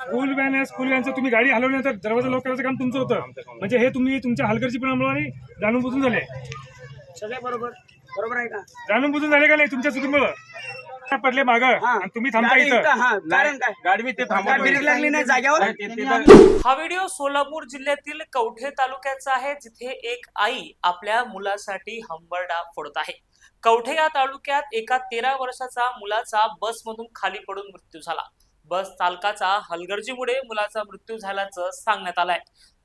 School van आहे school व्हॅनचं तुम्ही गाडी हलवल्यानंतर दरवाजा लॉक करायचं काम तुमचं होतं. म्हणजे हे तुम्ही तुमच्या हलगर्जी पण अंमलाने जाणून बुजून झाले. सगळे बरोबर. बरोबर आहे का? जाणून बुजून झाले का नाही तुमच्या चुकीमुळं? पडले माग. आणि तुम्ही थांबता गाडी इथं. इथं, हा कारण काय? गाडी मी ते काय ब्रेक लागली नाही जाग्यावर हा व्हिडिओ सोलापूर जिल्ह्यातील कवठे तालुक्याचा आहे जिथे एक आई आपल्या मुलासाठी हंबरडा फोडत आहे. कवठे या तालुक्यात एका तेरा वर्षाचा मुलाचा बसमधून खाली पडून मृत्यू झाला. बस चालकाचा हलगर्जीमुळे मुलाचा मृत्यू झाल्याचं सांगण्यात आलंय.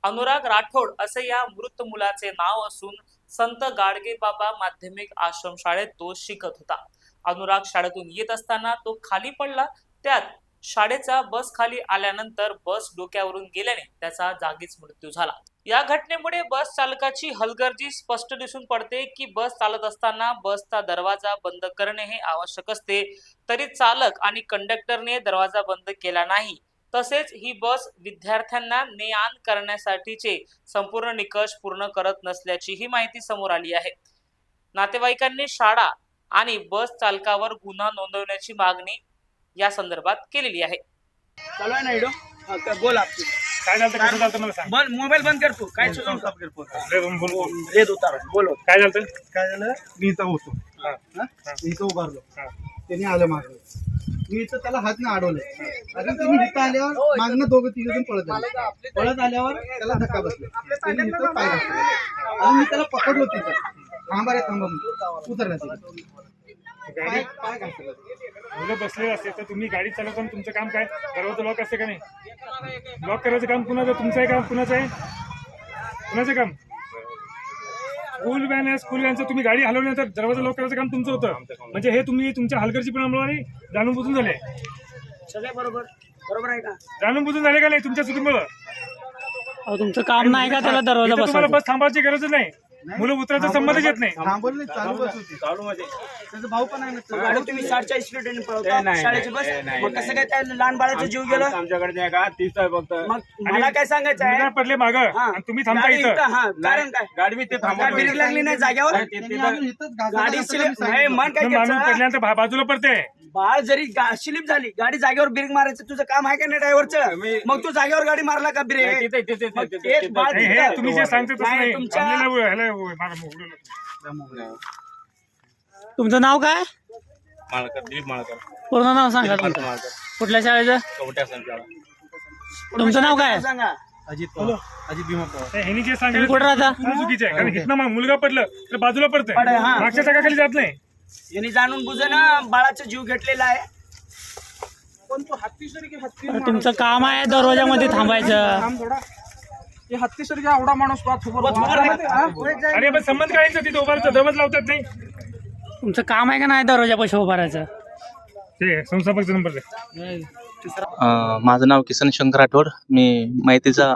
अनुराग राठोड असे या मृत मुलाचे नाव असून संत गाडगे बाबा माध्यमिक आश्रम शाळेत तो शिकत होता. अनुराग शाळेतून येत असताना तो खाली पडला. त्यात शाळेचा बस खाली आल्यानंतर बस डोक्यावरून गेल्याने त्याचा जागीच मृत्यू झाला. या घटनेमुळे बस चालकाची हलगर्जी स्पष्ट दिसून पडते की बस चालत असताना बसचा दरवाजा बंद करणे हे आवश्यक असते. तरी चालक आणि कंडक्टरने दरवाजा बंद केला नाही. तसेच ही बस विद्यार्थ्यांना ने आण करण्यासाठीचे संपूर्ण निकष पूर्ण करत नसल्याचीही माहिती समोर आली आहे. नातेवाईकांनी शाळा आणि बस चालकावर गुन्हा नोंदवण्याची मागणी या संदर्भात केलेली आहे. चालू आहे ना बोल. काय झालं कसं झालं मला सांग. बोल मोबाईल बंद कर तू. काय सुचवून उतार. बोलो काय झालं काय झालं? मी इथं होतो? मी इथं उभारलो. हा. त्याने आलं मागं. मी इथं त्याला हात ना अडवले. तुम्ही इथं आल्यावर मागणं दोघं तिघ जण पळत आले. पळत आल्यावर त्याला धक्का बसला. त्याने इथं पाय घातला. आणि मी त्याला पकडलो तिथं. थांबा रे थांबा पाय पाय घातला मुलं बसलेले असते तर तुम्ही गाडी चालवताना तुमचं काम काय? दरवाजा लॉक असते का नाही? लॉक करायचं काम कुणाचं? तुमचं आहे काम कुणाचं आहे? कुणाचं काम? स्कूल व्हॅन आहे स्कूल व्हॅनचं तुम्ही गाडी हलवल्यानंतर दरवाजा लॉक करायचं काम तुमचं होतं. म्हणजे हे तुम्ही तुमच्या हलगर्जी पण अंमलाने जाणून बुजून झाले. सगळे बरोबर. बरोबर आहे का? जाणून बुजून झाले का नाही तुमच्या चुकीमुळं? तुमचं काम नाही का त्याला दरवाजा बस थांबायची गरज नाही. मुलं उतरायचा संबंधच येत नाही. थांबवलं नाही चालू बस होती. चालू मध्ये त्याचा भाऊ पण आहे ना गाडी तुम्ही साठच्या स्पीडने ए, पळवता नाही, शाळेची बस? नाही, नाही, मग कसं नाही. काय त्या लहान बाळाचा जीव गेला? आमच्याकडे नाही का तीस आहे फक्त. मग मला काय सांगायचं आहे? पडले माग हा. आणि तुम्ही थांबता गाडी इथं. हा. कारण काय? गाडी मी ते काय ब्रेक लागली नाही जाग्यावर नाही, ते- त्यांनी ते- अजून इथंच घासायला गाडी नाही. मन काय माणूस पडल्यानंतर बाजूला पडते. बाळ जरी स्लिप झाली गाडी जागेवर ब्रेक मारायचं तुझं काम आहे का नाही ड्रायव्हरचं? मग तू जागेवर गाडी मारला का ब्रेक? तिथे- तिथे- तिथे- मग तिथे- तेच तिथे- बाळ हे तिथं- तुम्ही जे सांगता तसं नाही, नाही. तुमच्या- थांबलेलं ह्याला मला उघडू नका. तुमचं नाव काय? माळकर दिलीप माळकर. पूर्ण नाव सांगा तुमचं. माळकर. कुठल्या शाळेचं? कवट्या तुमचं नाव काय? सांगा? अजित अजित हे ह्यांनी जे तुम्ही कुठं राहता? पूर्ण चुकीचं आहे कारण इथनं मग मुलगा पडलं तर बाजूला पडतंय. पडे, हा. मागच्या चाकाखाली जात नाही. यांनी जाणून बुजून बाळाचा जीव घेतलेला आहे. पण तो हत्तीसारखी हत्ती अरे तुमचं काम आहे दरवाजामध्ये थांबायचं. थांब थोडा ते हत्तीसारखी एवढा माणूस उभा उभा. अरे पण संबंध काढायचं तिथे उभारचं दरवाज लावतात नाही. तुमचं काम आहे का नाही दरवाजापाशी उभारायचं? ते संस्थापकचा नंबर दे. अ, माझं नाव किसन शंकर राठोड मी माहितीचा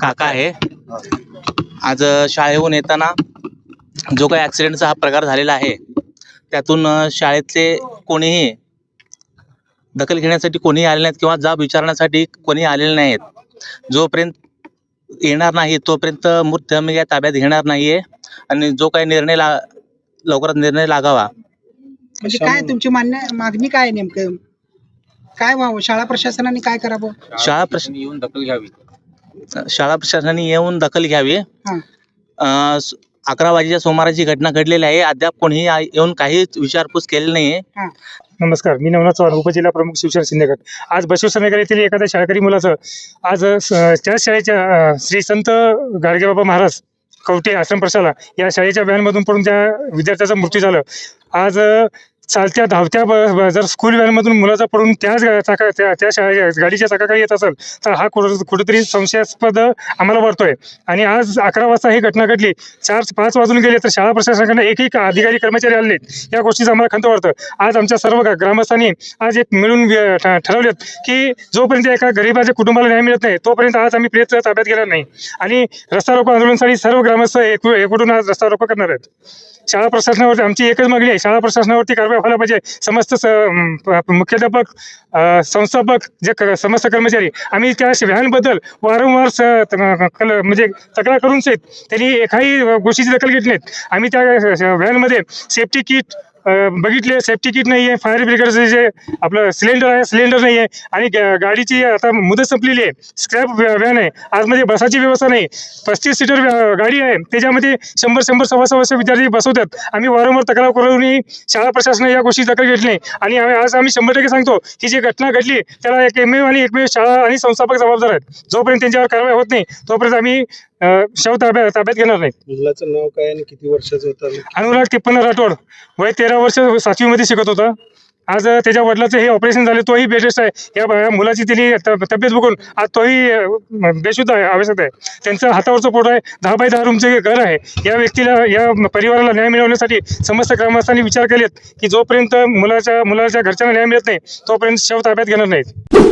काका आहे. आज अ, शाळेहून येताना जो काही ॲक्सिडेंटचा हा प्रकार झालेला आहे त्यातून शाळेतले कोणीही दखल घेण्यासाठी कोणीही आले नाहीत किंवा जाब विचारण्यासाठी कोणीही आलेले नाहीत. जोपर्यंत येणार नाही तोपर्यंत मृत आम्ही या ताब्यात घेणार नाहीये आणि जो काही निर्णय ला लवकरात निर्णय लागावा. म्हणजे काय तुमची मान्य मागणी काय नेमकं? काय व्हावं? शाळा प्रशासनाने काय करावं? शाळा प्रश येऊन दखल घ्यावी. शाळा प्रशासनाने येऊन दखल घ्यावी. हा. अकरा वाजेच्या सुमाराची घटना घडलेली आहे. अद्याप कोणीही आ- येऊन काहीच विचारपूस केली नाही नमस्कार मी नवनाथ चव्हाण उपजिल्हा प्रमुख शिवसेना शिंदेगड आज बसवेश्वर नगर येथील एखाद्या शाळकरी मुलाचं आज त्याच शाळेच्या श्री संत गाडगेबाबा महाराज कवटे आश्रम प्रशाला या शाळेच्या व्हॅनमधून पडून त्या विद्यार्थ्याचा मृत्यू झाला. आज चालत्या धावत्या जर स्कूल व्हॅनमधून मुलाचा पडून त्याच चाका त्या त्या शाळे गाडीच्या चाकाखाली येत असेल तर हा कुठं कुठेतरी संशयास्पद आम्हाला वाटतोय आणि आज अकरा वाजता ही घटना घडली. चार पाच वाजून गेले तर शाळा प्रशासनाकडे एकही एक अधिकारी कर्मचारी आले. नाहीत या गोष्टीचं आम्हाला खंत वाटतं. आज आमच्या सर्व ग्रामस्थांनी आज एक मिळून ठरवलेत की जोपर्यंत एका गरीबाच्या कुटुंबाला न्याय मिळत नाही तोपर्यंत आज आम्ही प्रयत्न ताब्यात घेणार नाही. आणि रस्ता रोको आंदोलनासाठी सर्व ग्रामस्थ एकू- एकवटून आज रस्ता रोको करणार आहेत. शाळा प्रशासनावरती आमची एकच मागणी आहे. शाळा प्रशासनावरती कारवाई व्हायला पाहिजे. समस्त स- प- मुख्याध्यापक संस्थापक जे क- समस्त कर्मचारी आम्ही त्या व्हॅनबद्दल वारंवार स- त- कल- म्हणजे तक्रार करून सहित त्यांनी एकाही गोष्टीची दखल घेत नाहीत. आम्ही त्या व्हॅनमध्ये सेफ्टी किट बघितले सेफ्टी किट नाही आहे फायर ब्रिगेडचं जे आपलं सिलेंडर आहे सिलेंडर नाही आहे. आणि गाडीची आता मुदत संपलेली आहे. स्क्रॅप व्हॅन आहे आतमध्ये बसाची व्यवस्था नाही. पस्तीस सीटर गाडी आहे. त्याच्यामध्ये शंभर शंभर सव्वा सव्वाशे विद्यार्थी बसवतात. आम्ही वारंवार तक्रार करूनही शाळा प्रशासनाने या गोष्टी दखल घेतली नाही. आणि आम्ही आज आम्ही शंभर टक्के सांगतो ही जी घटना घडली त्याला एक एकमेव आणि एकमेव शाळा आणि संस्थापक जबाबदार आहेत. जोपर्यंत त्यांच्यावर कारवाई होत नाही तोपर्यंत आम्ही शव ताब्यात ताब्यात घेणार नाही. मुलाचं नाव काय आणि किती वर्षाचं होतं अनुराग तिप्पन्न राठोड. वय तेरा वर्ष सातवीमध्ये शिकत होता. आज त्याच्या वडिलाचं हे ऑपरेशन झाले तोही बेडेस्ट आहे. या मुलाची त्यांनी तब्येत बघून आज तोही बेशुद्ध आहे आवश्यक आहे. त्यांचं हातावरचं पोट आहे दहा बाय दहा रूमचं घर आहे. या व्यक्तीला या परिवाराला न्याय मिळवण्यासाठी समस्त ग्रामस्थांनी विचार केलेत की जोपर्यंत मुलाच्या मुलाच्या घरच्यांना न्याय मिळत नाही तोपर्यंत शव ताब्यात घेणार नाहीत.